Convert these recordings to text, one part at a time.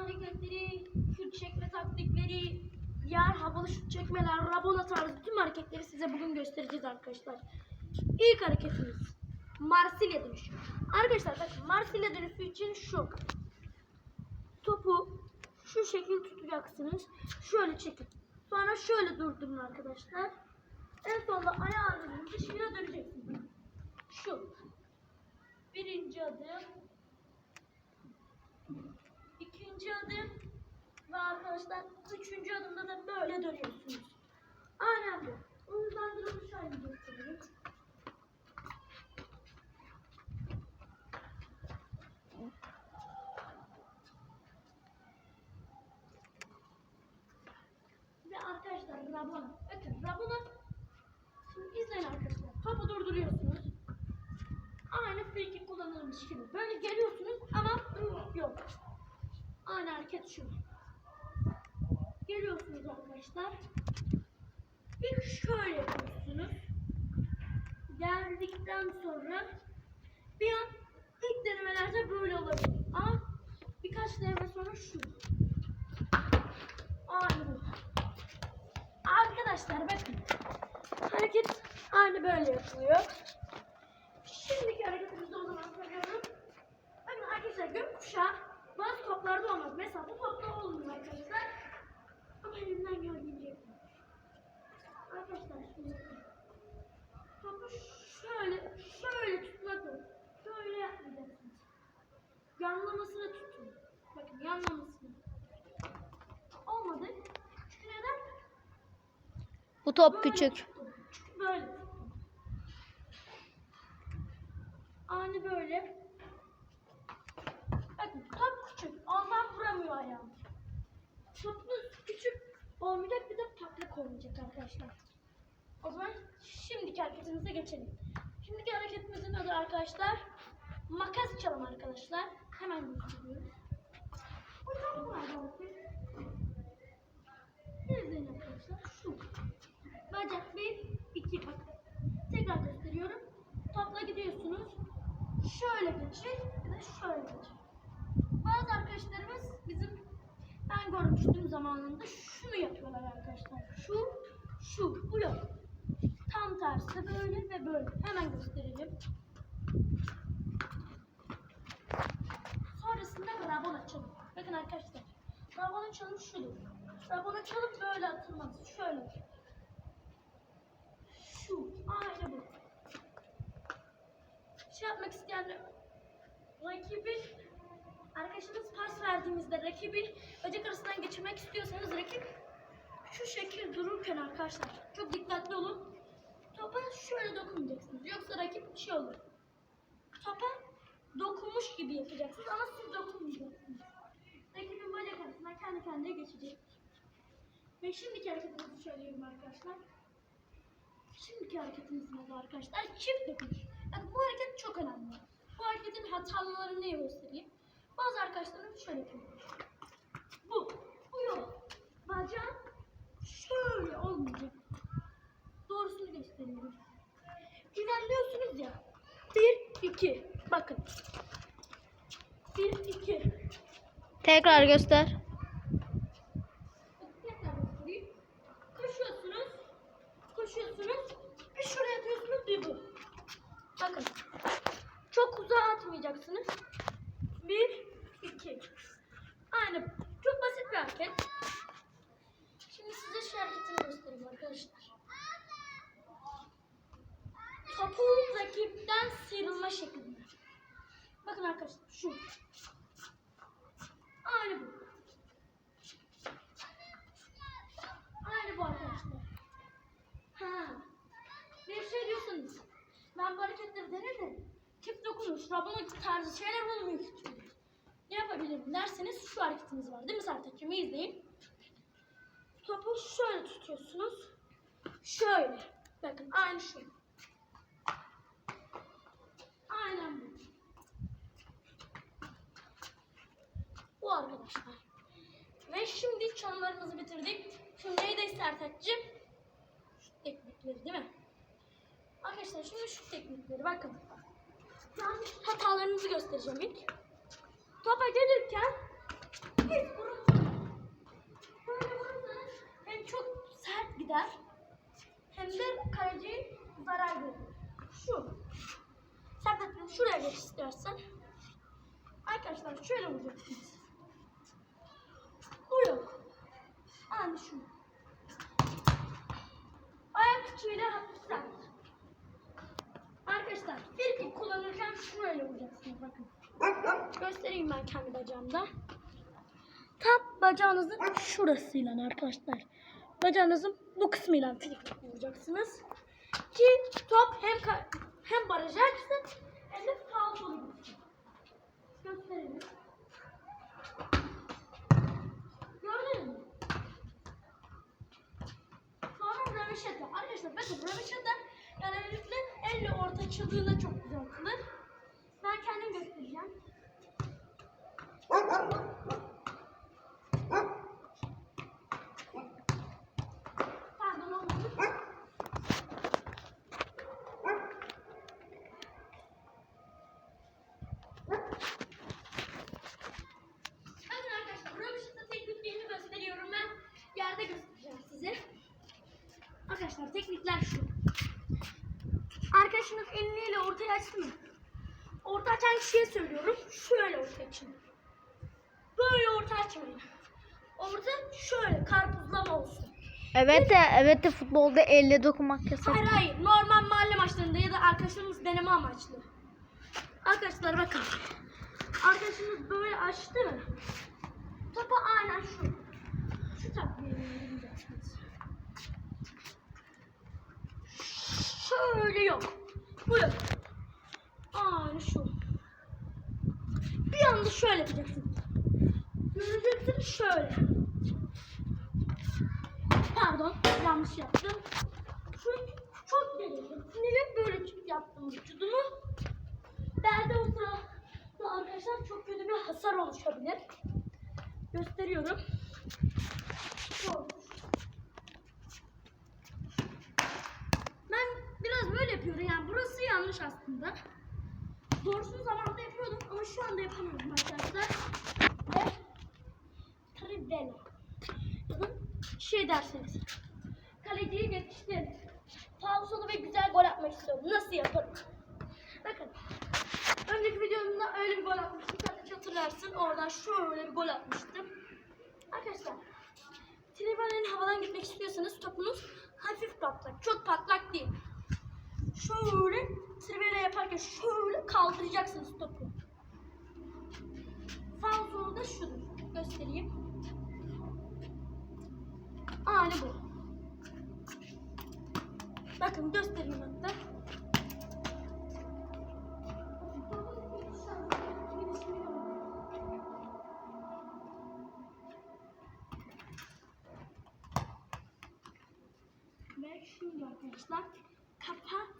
hareketleri, şut çekme taktikleri, diğer havalı şut çekmeler, rabona tarzı tüm hareketleri size bugün göstereceğiz arkadaşlar. İlk hareketimiz Marsilya dönüşü. Arkadaşlar bakın Marsilya dönüşü için şu. Topu şu şekil tutacaksınız. Şöyle çekin. Sonra şöyle durdurun arkadaşlar. En sonunda ayağınızın dışına döneceksiniz. Şu. Birinci adım. İkinci adım. Ve arkadaşlar üçüncü adımda da böyle dönüyorsunuz. Aynen bu. Hızlandırılmış halini göstereyim. Ve arkadaşlar Rabona. Bakın Rabona. Şimdi izleyin arkadaşlar. Topu durduruyorsunuz. Aynı free kullanılmış gibi. Böyle geliyorsunuz ama yok. Hareket şu. Geliyorsunuz arkadaşlar. İlk şöyle yapıyorsunuz. Geldikten sonra bir an ilk denemelerde böyle olabilir. Ama birkaç deneme sonra şu. Aynı. Arkadaşlar bakın. Hareket aynı böyle yapılıyor. Şimdiki hareketimizi o zaman söylüyorum. Bakın arkadaşlar gökkuşağı bazı toplarda olmaz. Mesela bu topta olmuyor arkadaşlar. Ama elimden geldiğince yapıyorum. Arkadaşlar şimdi. Topu şöyle, şöyle tutmadım. Şöyle yapmayacaksınız. Yanlamasını tutun. Bakın yanlamasını. Olmadı. Çünkü neden? Bu top Böyle küçük. tuttum. Çünkü böyle. Aynı böyle. Bakın top küçük. Vuramıyor ayağım. Topunuz küçük olmayacak bir de patlak olmayacak arkadaşlar. O zaman şimdiki hareketimize geçelim. Şimdiki hareketimizin adı arkadaşlar makas çalım arkadaşlar. Hemen gösteriyoruz. Bu çok kolay. İzleyin arkadaşlar. Şu. Bacak bir, iki bak. Tekrar gösteriyorum. Topla gidiyorsunuz. Şöyle geçin bir de şöyle geçin. Bazı arkadaşlarımız bizim ben görmüştüm zamanında şunu yapıyorlar arkadaşlar. Şu, şu, bu yok. Tam tersi böyle ve böyle. Hemen gösterelim. Sonrasında rabon açalım. Bakın arkadaşlar. Rabon açalım şudur. Rabon açalım böyle atılmaz. Şöyle. Şu. Aynı bu. Şey yapmak isteyenler rakibi arkadaşınız pas verdiğimizde rakibi bacak arasından geçirmek istiyorsanız rakip şu şekil dururken arkadaşlar çok dikkatli olun. Topa şöyle dokunmayacaksınız. Yoksa rakip bir şey olur. Topa dokunmuş gibi yapacaksınız ama siz dokunmayacaksınız. Rakibin bacak arasından kendi kendine geçecek. Ve şimdiki hareketimizi söyleyeyim arkadaşlar. Şimdiki hareketimizin adı arkadaşlar çift dokunuş. Yani bu hareket çok önemli. Bu hareketin hatalarını ne göstereyim? Bazı arkadaşlarım şöyle yapıyor. Bu, bu yok. Bacağım şöyle olmayacak. Doğrusunu gösteriyorum. İlerliyorsunuz ya. Bir, iki. Bakın. Bir, iki. Tekrar göster. Tekrar göstereyim. Koşuyorsunuz. Koşuyorsunuz. Bir şuraya atıyorsunuz bir bu. Bakın. Çok uzağa atmayacaksınız. Bir, iki. Aynı. Çok basit bir hareket. Şimdi size şu hareketini göstereyim arkadaşlar. Topu rakipten sıyrılma şeklinde. Bakın arkadaşlar şu. Aynı bu. Aynı bu arkadaşlar. Ha. Bir şey diyorsunuz. Ben bu hareketleri denedim. Tip dokunuş, rabona tarzı şeyler bulmuyor. Yapabilirim derseniz şu hareketimiz var değil mi Sertaç'cığım? İyi izleyin. Topu şöyle tutuyorsunuz. Şöyle. Bakın aynı şey. Aynen bu. Bu arkadaşlar. Ve şimdi çalımlarımızı bitirdik. Şimdi neydi Sertaç'cığım? Şu teknikleri değil mi? Arkadaşlar şimdi şu teknikleri bakın. Yanlış hatalarınızı göstereceğim ilk. Topa gelirken Hiç vurulmuyor. Böyle vurursanız hem çok sert gider hem de kaleciye zarar verir. Şu. Serpettin şuraya geç istersen. Arkadaşlar şöyle vuracaksınız. Bu yok. Aynı şu. Ayak içiyle hafif sert. Arkadaşlar bir şöyle vuracaksınız bakın. Göstereyim ben kendi bacağımda. Tam bacağınızın şurasıyla arkadaşlar. Bacağınızın bu kısmıyla vuracaksınız. Ki top hem hem baraja hem de sağ solu gitsin. Gösterelim. Gördünüz mü? Sonra röveşata. Arkadaşlar bakın röveşata genellikle elle orta açıldığında çok güzel atılır. Ben kendim göstereceğim. Pardon olmadı. Bakın arkadaşlar röveşata tekniklerini gösteriyorum ben. Yerde göstereceğim size. Teknikler şu. Arkadaşınız eliyle ortaya açtı mı? Orta açan kişiye söylüyorum. Şöyle orta açın. Böyle orta açmayın. Orta şöyle karpuzlama olsun. Evet de evet de futbolda elle dokunmak yasak. Hayır hayır. Normal mahalle maçlarında ya da arkadaşlarımız deneme amaçlı. Arkadaşlar bakın. Arkadaşınız böyle açtı mı? Topa aynen şu. Şu indireceksiniz. Şöyle yok. Bu. Aynen şu. Bir anda şöyle yapacaksın. Göreceksiniz şöyle. Pardon, yanlış yaptım. Çünkü çok gerildim. Sinirli böyle yaptım vücudumu. Belde o sırada arkadaşlar çok kötü bir hasar oluşabilir. Gösteriyorum. Şu olmuş. Ben biraz böyle yapıyorum yani burası yanlış aslında. Doğrusunu zamanında yapıyordum ama şu anda yapamıyorum arkadaşlar. Ve Trivela. Yazın şey dersiniz. Kaleciyi yetiştir. Pausolu ve güzel gol atmak istiyorum. Nasıl yaparım? Bakın. Önceki videomda öyle bir gol atmıştım. Sen hatırlarsın. Oradan şöyle bir gol atmıştım. Arkadaşlar. Trivela'nın havadan gitmek istiyorsanız topunuz hafif patlak. Çok patlak değil. Şöyle trivela yaparken şöyle kaldıracaksınız topu. Pausolu da şudur. Göstereyim. Aynı bu. Bakın göstereyim hatta. Ve şimdi arkadaşlar kafa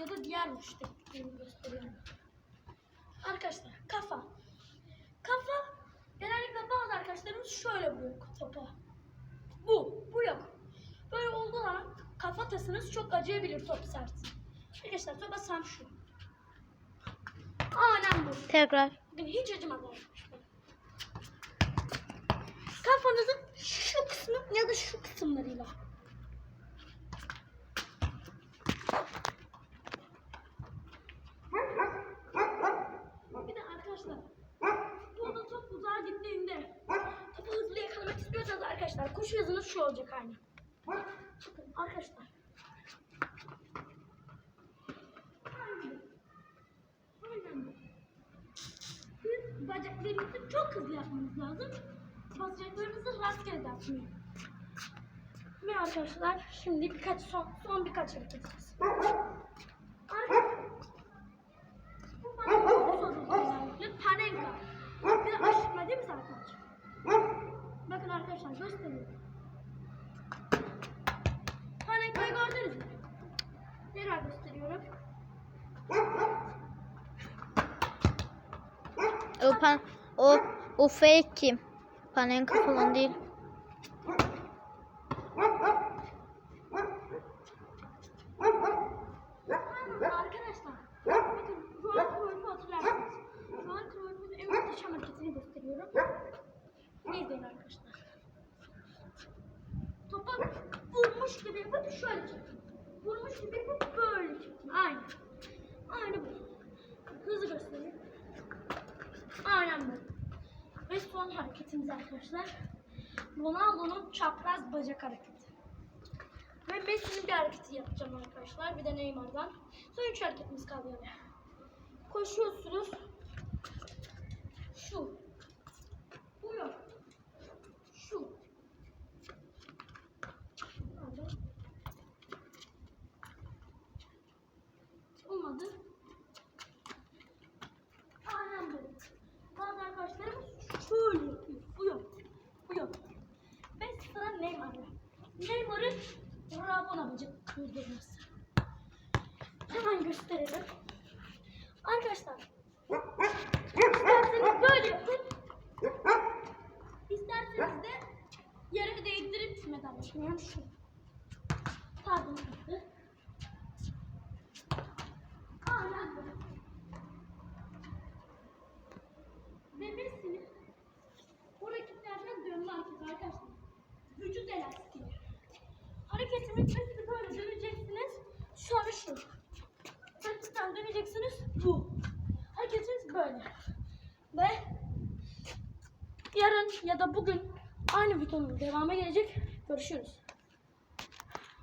ya da diğer tekniklerini gösteriyorum. Arkadaşlar kafa. Kafa genellikle bazı arkadaşlarımız şöyle vuruyor topa. Bu, bu yok. Böyle olduğu zaman kafatasınız çok acıyabilir top sert. Arkadaşlar topa sam şu. Aynen bu. Tekrar. Bakın hiç acımadı arkadaşlar. Kafanızın şu kısmı ya da şu kısımlarıyla. Bir de arkadaşlar burada top uzağa gittiğinde topu hızlı yakalamak istiyorsanız arkadaşlar koşu hızınız şu olacak aynı. Bakın arkadaşlar. Bacaklarınızı çok hızlı yapmanız lazım. Bacaklarınızı rastgele yapmayın. Ve arkadaşlar şimdi birkaç son, son birkaç hareket yapacağız. Arkadaşlar. Bu bana çok sorun özellikle. Panenka. Bir de aşırma değil mi Sertaç? Bakın arkadaşlar gösteriyorum. Panenka'yı gördünüz mü? Tekrar gösteriyorum. O pan o o fake kim? Panenka falan değil. Arkadaşlar, arkadaşlar. Topa vurmuş gibi yapıp şöyle çekin. Vurmuş gibi yapıp böyle çekin. Aynı. Aynı bu. Hızlı göstereyim. Aynen bu. Ve son hareketimiz arkadaşlar. Ronaldo'nun çapraz bacak hareketi. Ve Messi'nin bir hareketi yapacağım arkadaşlar. Bir de Neymar'dan. Son üç hareketimiz kaldı yani. Koşuyorsunuz. Şu. Bu yok. Şu. Pardon. Olmadı. Aynen böyle. Bazı arkadaşlarımız şöyle yapıyor. Bu yok. Bu yok. Ve sıra Neymar'da. Neymar'ın Rabona bacak kırdırması. Hemen gösterelim. Arkadaşlar. İsterseniz böyle yapın. İsterseniz de yarımı değdirip medallaşın. Yani şu. Pardon. Aynen böyle. Ve o rakiplerden dönme hareketi arkadaşlar. Vücut elastiği. Hareketin bitmesini böyle döneceksiniz. Sonra şu. Rakipten döneceksiniz. Bu. Hareketiniz böyle. Ve yarın ya da bugün aynı videonun devamı gelecek. Görüşürüz.